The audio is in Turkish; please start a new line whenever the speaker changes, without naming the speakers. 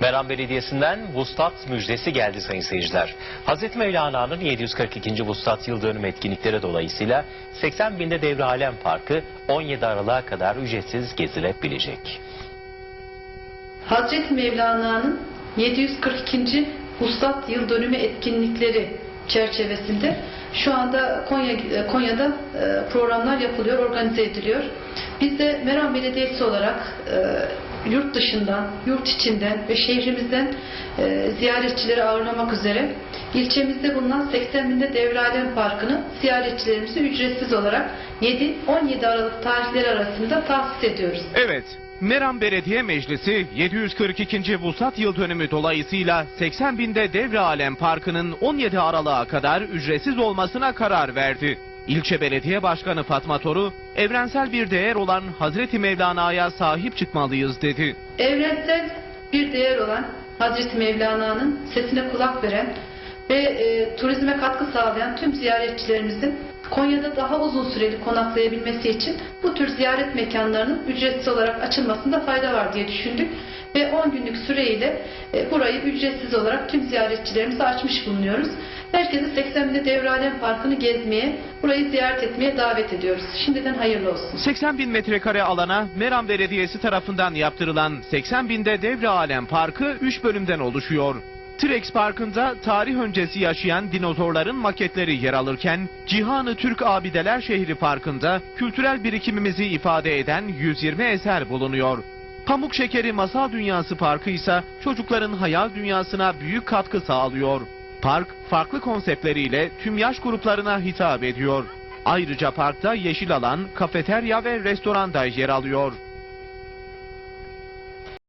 Meram Belediyesi'nden Vuslat müjdesi geldi sayın seyirciler. Hazreti Mevlana'nın 742. Vuslat yıl dönümü etkinlikleri dolayısıyla 80 binde Devre Alem Parkı 17 Aralık'a kadar ücretsiz gezilebilecek.
Hazreti Mevlana'nın 742. Vuslat Yıl Dönümü etkinlikleri çerçevesinde şu anda Konya Konya'da e, programlar yapılıyor, organize ediliyor. Biz de Meram Belediyesi olarak e, yurt dışından, yurt içinden ve şehrimizden e, ziyaretçileri ağırlamak üzere ilçemizde bulunan 80 binde Devralem Parkı'nı ziyaretçilerimize ücretsiz olarak 7-17 Aralık tarihleri arasında tahsis ediyoruz.
Evet, Meram Belediye Meclisi 742. Vuslat Yıl Dönümü dolayısıyla 80 binde Devre Alem Parkı'nın 17 Aralık'a kadar ücretsiz olmasına karar verdi. İlçe Belediye Başkanı Fatma Toru, evrensel bir değer olan Hazreti Mevlana'ya sahip çıkmalıyız dedi.
evrensel bir değer olan Hazreti Mevlana'nın sesine kulak veren ve e, turizme katkı sağlayan tüm ziyaretçilerimizin Konya'da daha uzun süreli konaklayabilmesi için bu tür ziyaret mekanlarının ücretsiz olarak açılmasında fayda var diye düşündük ve 10 günlük süreyle e, burayı ücretsiz olarak tüm ziyaretçilerimize açmış bulunuyoruz. Herkesi 80'de Devralem Parkı'nı gezmeye, burayı ziyaret etmeye davet ediyoruz. Şimdiden hayırlı olsun.
80 bin metrekare alana Meram Belediyesi tarafından yaptırılan 80 binde Devre Parkı 3 bölümden oluşuyor. T-Rex Parkı'nda tarih öncesi yaşayan dinozorların maketleri yer alırken, Cihanı Türk Abideler Şehri Parkı'nda kültürel birikimimizi ifade eden 120 eser bulunuyor. Pamuk Şekeri Masal Dünyası Parkı ise çocukların hayal dünyasına büyük katkı sağlıyor. Park farklı konseptleriyle tüm yaş gruplarına hitap ediyor. Ayrıca parkta yeşil alan, kafeterya ve restoran da yer alıyor.